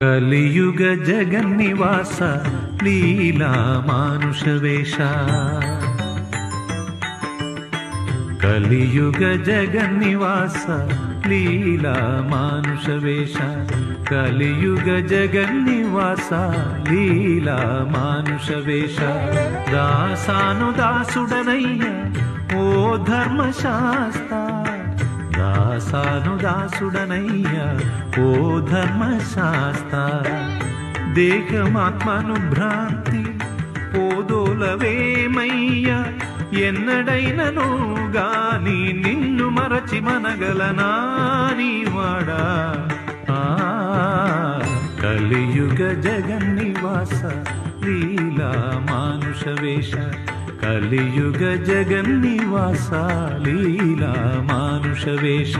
కలియుగ జగన్నివాస లీలా మానుష వేష కలియుగ జగన్నివాస లీలా మానుష వేష కలియుగ జగన్నివాస లీలా మానుష వేష దాసాను దాసుడనయ్య ఓ ధర్మశాస్త్ర దాసాను దాసుడనయ్యా ఓ ధర్మశాస్త్ర. దేహమాత్మను భ్రాంతి పోదోలవేమయ్యా ఎన్నడైనను గాని నిన్ను మరచి మనగలనా నీవాడా ఆ, కలియుగ జగన్నివాస లీలా మానుష వేష. కలియుగ జగన్నివాస లీలా మా వేష